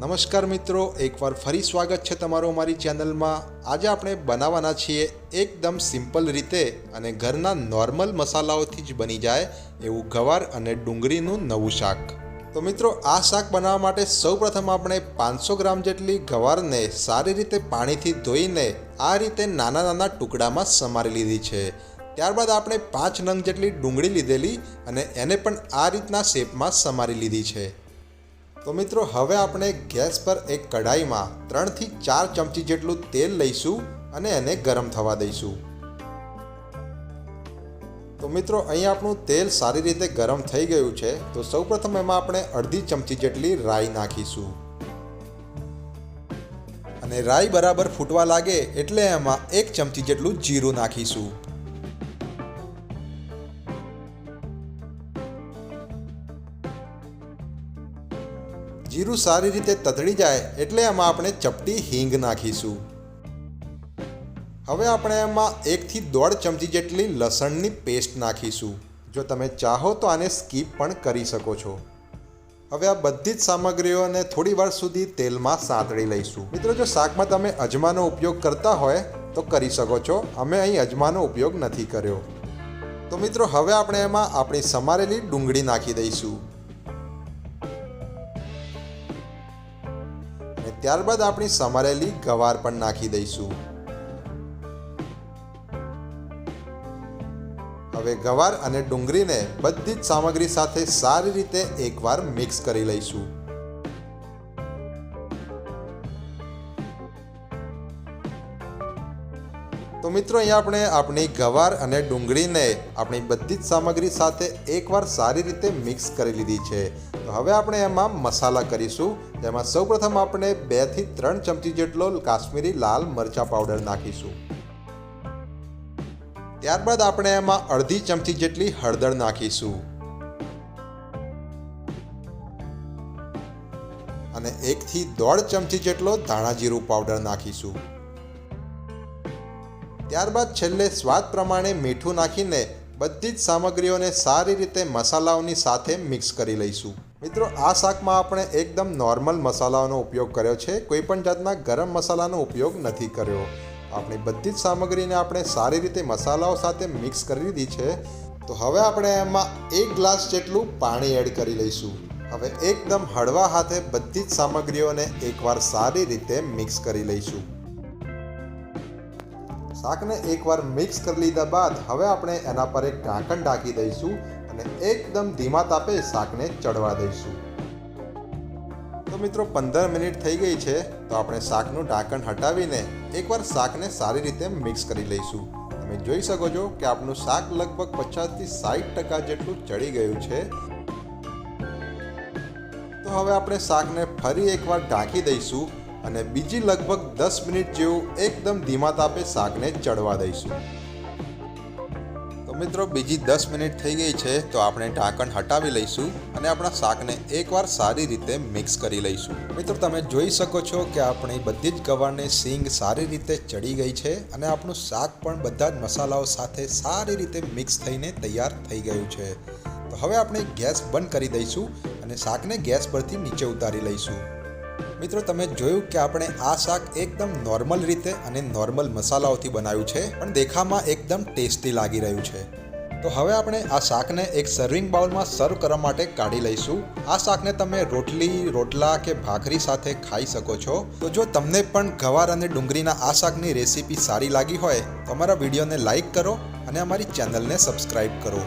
નમસ્કાર મિત્રો, એકવાર ફરી સ્વાગત છે તમારું અમારી ચેનલમાં. આજે આપણે બનાવવાના છીએ એકદમ સિમ્પલ રીતે અને ઘરના નોર્મલ મસાલાઓથી જ બની જાય એવું ગવાર અને ડુંગળીનું નવું શાક. તો મિત્રો, આ શાક બનાવવા માટે સૌપ્રથમ આપણે પાંચસો ગ્રામ જેટલી ગવારને સારી રીતે પાણીથી ધોઈને આ રીતે નાના નાના ટુકડામાં સમારી લીધી છે. ત્યારબાદ આપણે પાંચ નંગ જેટલી ડુંગળી લીધેલી અને એને પણ આ રીતના શેપમાં સમારી લીધી છે. તો મિત્રો, હવે આપણે ગેસ પર એક કઢાઈમાં ત્રણથી ચાર ચમચી જેટલું તેલ લઈશું અને એને ગરમ થવા દઈશું. તો મિત્રો, અહીં આપણું તેલ સારી રીતે ગરમ થઈ ગયું છે. તો સૌપ્રથમ એમાં આપણે અડધી ચમચી જેટલી રાઈ નાખીશું. અને રાઈ બરાબર ફૂટવા લાગે એટલે એમાં એક ચમચી જેટલું જીરું નાખીશું. જીરું સારી રીતે તતડી જાય એટલે એમાં આપણે ચપટી હિંગ નાખીશું. હવે આપણે એમાં એકથી દોઢ ચમચી જેટલી લસણની પેસ્ટ નાખીશું. જો તમે ચાહો તો આને સ્કીપ પણ કરી શકો છો. હવે આ બધી જ સામગ્રીઓને થોડી વાર સુધી તેલમાં સાંતળી લઈશું. મિત્રો, જો શાકમાં તમે અજમાનો ઉપયોગ કરતા હોય તો કરી શકો છો. અમે અહીં અજમાનો ઉપયોગ નથી કર્યો. તો મિત્રો, હવે આપણે એમાં આપણી સમારેલી ડુંગળી નાખી દઈશું. ત્યારબાદ આપણી સમારેલી ગવાર પણ નાખી દઈશું. હવે ગવાર અને ડુંગળીને બધી જ સામગ્રી સાથે સારી રીતે એકવાર મિક્સ કરી લઈશું. તો મિત્રો અહીંયા આપણે આપણી ગવાર અને ડુંગળીને આપણી બધી જ સામગ્રી સાથે એકવાર સારી રીતે મિક્સ કરી લીધી છે. તો હવે આપણે એમાં મસાલા કરીશું, જેમાં સૌપ્રથમ આપણે બેથી ત્રણ ચમચી જેટલો કાશ્મીરી લાલ મરચા પાવડર નાખીશું. ત્યારબાદ આપણે એમાં અડધી ચમચી જેટલી હળદર નાખીશું. અને એકથી દોઢ ચમચી જેટલો ધાણા જીરું પાવડર નાખીશું. ત્યારબાદ છેલ્લે સ્વાદ પ્રમાણે મીઠું નાખીને બધી જ સામગ્રીઓને સારી રીતે મસાલાઓની સાથે મિક્સ કરી લઈશું. મિત્રો, આ શાકમાં આપણે એકદમ નોર્મલ મસાલાઓનો ઉપયોગ કર્યો છે. કોઈ પણ જાતના ગરમ મસાલાનો ઉપયોગ નથી કર્યો. આપણી બધી જ સામગ્રીને આપણે સારી રીતે મસાલાઓ સાથે મિક્સ કરી દીધી છે. તો હવે આપણે એમાં એક ગ્લાસ જેટલું પાણી એડ કરી લઈશું. હવે એકદમ હળવા હાથે બધી જ સામગ્રીઓને એકવાર સારી રીતે મિક્સ કરી લઈશું. શાકને એકવાર મિક્સ કરી લીધા બાદ હવે આપણે એના પર એક ઢાંકણ ઢાંકી દઈશું અને એકદમ ધીમા તાપે શાકને ચડવા દઈશું. તો મિત્રો પંદર મિનિટ થઈ ગઈ છે, તો આપણે શાકનું ઢાંકણ હટાવીને એકવાર શાકને સારી રીતે મિક્સ કરી લઈશું. તમે જોઈ શકો છો કે આપણું શાક લગભગ પચાસથી સાઠ ટકા જેટલું ચડી ગયું છે. તો હવે આપણે શાકને ફરી એકવાર ઢાંકી દઈશું અને બીજી લગભગ દસ મિનિટ જેવું એકદમ ધીમા તાપે શાકને ચડવા દઈશું. તો મિત્રો, બીજી દસ મિનિટ થઈ ગઈ છે, તો આપણે ઢાંકણ હટાવી લઈશું અને આપણા શાકને એકવાર સારી રીતે મિક્સ કરી લઈશું. મિત્રો, તમે જોઈ શકો છો કે આપણી બધી જ ગવારની સિંગ સારી રીતે ચડી ગઈ છે અને આપણું શાક પણ બધા જ મસાલાઓ સાથે સારી રીતે મિક્સ થઈને તૈયાર થઈ ગયું છે. તો હવે આપણે ગેસ બંધ કરી દઈશું અને શાકને ગેસ પરથી નીચે ઉતારી લઈશું. મિત્રો, તમે જોયું કે આપણે આ શાક એકદમ નોર્મલ રીતે અને નોર્મલ મસાલાઓથી બનાવ્યું છે, પણ દેખામાં એકદમ ટેસ્ટી લાગી રહ્યું છે. તો હવે આપણે આ શાકને એક સર્વિંગ બાઉલમાં સર્વ કરવા માટે કાઢી લઈશું. આ શાકને તમે રોટલી, રોટલા કે ભાખરી સાથે ખાઈ શકો છો. તો જો તમને પણ ગવાર અને ડુંગળીના આ શાકની રેસીપી સારી લાગી હોય, તો અમારા વિડીયોને લાઈક કરો અને અમારી ચેનલને સબસ્ક્રાઈબ કરો.